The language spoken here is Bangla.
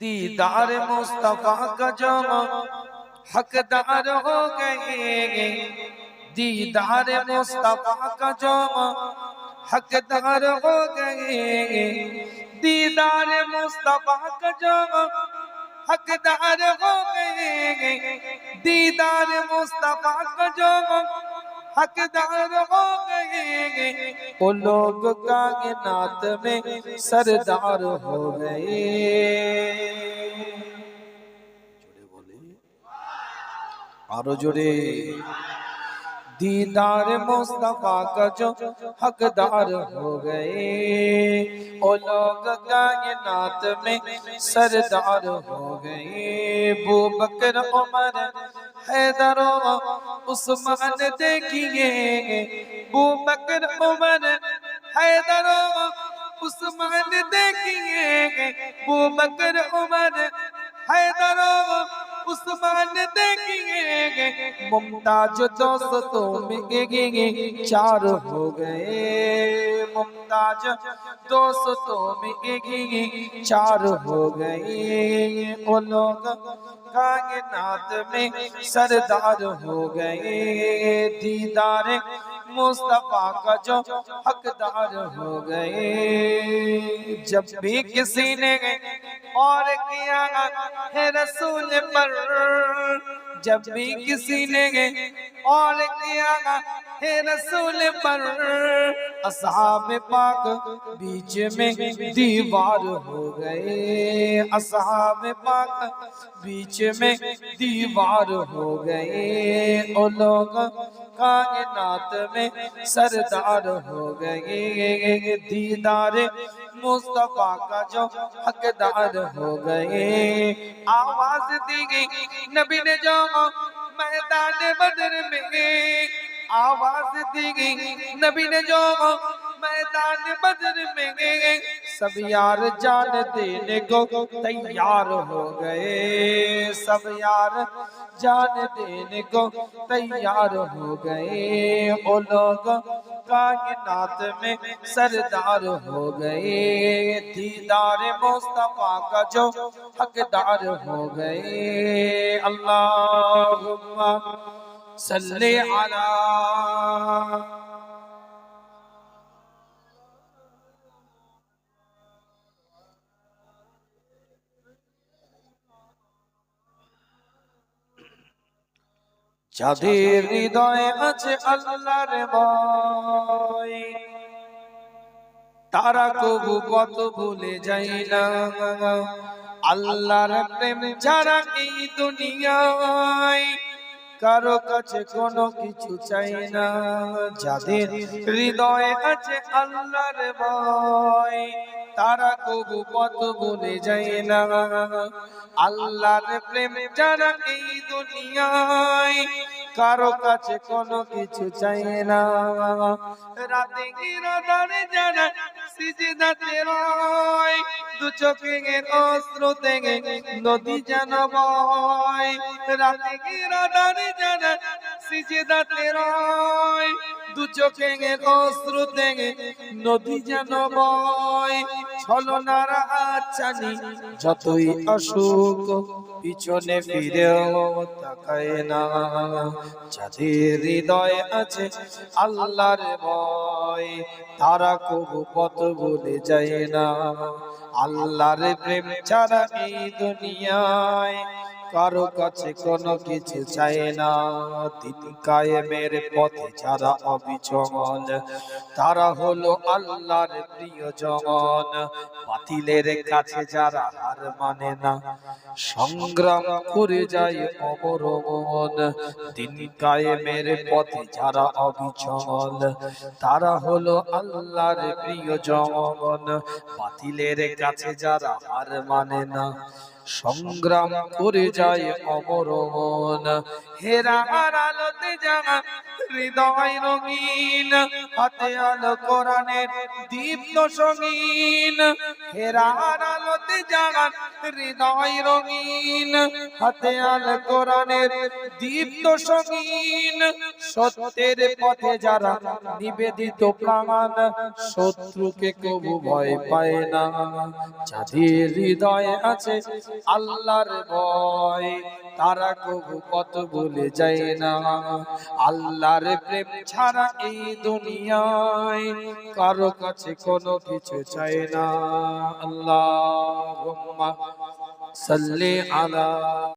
دیدار مصطفیٰ کا جمع، حقدار ہو گئے۔ دیدار مصطفیٰ کا جمع، حقدار ہو گئے۔ دیدار مصطفیٰ کا جمع، حقدار ہو گئے۔ دیدار مصطفیٰ کا جمع، حقدار ہو گئے۔ وہ لوگ کائنات میں سردار ہو گئے۔ আরও জোরে دیدار مصطفیٰ کا جو حقدار ہو گئے او لوگ کائنات میں سردار ہو گئے بو بکر عمر حیدر و عثمان دیکھیے بو بکر عمر حیدر و عثمان دیکھیے بو بکر عمر حیدر و عثمان دیکھیں گے ممتاز دوستوں میں گے چار ہو گئے۔ ممتاز دوستوں میں گے چار ہو گئے۔ وہ لوگ کائنات میں سردار ہو گئے۔ دیدار مصطفیٰ کا جو حقدار ہو گئے۔ جب بھی کسی نے اور کیا ہے رسول پر؟ جب بھی کسی نے اور کیا ہے رسول پر؟ اصحاب پاک بیچ میں دیوار ہو گئے۔ اصحاب پاک بیچ میں دیوار ہو گئے۔ او لوگ کائنات میں سردار ہو گئے۔ دیدار مصطفیٰ کا جو حقدار ہو گئے۔ آواز دی گئی، نبی نے جو میدان بدر میں آواز دی گئی، نبی نے جو میدان بدر میں سب یار جان دینے کو تیار ہو گئے۔ سب یار جان دینے کو تیار ہو گئے۔ او لوگ کائنات میں سردار ہو گئے۔ دیدار مصطفیٰ کا جو حقدار ہو گئے۔ اللہم صلی علی যাদের হৃদয়ে আছে আল্লাহর ভয় তারা কবু কত ভুলে যাই না। আল্লাহর প্রেম যারা এই দুনিয়ায় কারও কাছে কোনো কিছু চাই না। যাদের হৃদয়ে আছে আল্লাহর ভয়, তারা কবু কত ভুলে যায় না। আল্লাহর প্রেম যারা এই দুনিয়ায়, কারও কাছে কোনো কিছু চাই না। রাতে গিরাদারে যারা সিজদাতে রয় দু চোখের অস্ত্র থেকে নদী যেন বয়। রাতে গিরাদারে যারা সিজদাতে রয় দু থেকে নদী যেন বয় যতই অসুখ পিছনে ফিরেও তাকায় না। যাদের হৃদয় আছে আল্লাহর ভয়, তারা কবু পথ ভুলে যায় না। আল্লাহর প্রেম ছাড়া এই দুনিয়ায় কারও কাছে কোনো কিছু চায় না। দিন কায়েমের পথে যারা অবিচল, তারা হলো আল্লাহর প্রিয়জন। বাতিলের কাছে যারা হার মানে না, সংগ্রাম করে যায় অমর মন দিন কায়েমের পথে যারা অবিচল, তারা হলো আল্লাহর প্রিয়জন। বাতিলের কাছে যারা হার মানে না সংগ্রাম করে যায় অমর মন হেরা আলোতে যাওয়া হৃদয় রঙিন। হাতে আলো কোরআনের দীপ্ত সঙ্গীন, হেরার আলোতে জাগান হৃদয় রঙিন। হাতে আলো কোরআনের দীপ্ত সঙ্গীন, সত্যের পথে যারা নিবেদিত প্রাণ, শত্রুকে কবু ভয় পায় না। যাদের হৃদয়ে আছে আল্লাহর ভয় তারা কবু কত বলে যায় না। আল্লাহর প্রেম ছাড়া এই দুনিয়ায় কারও কাছে কোনো কিছু চায় না। আল্লাহ সাল্লি আলা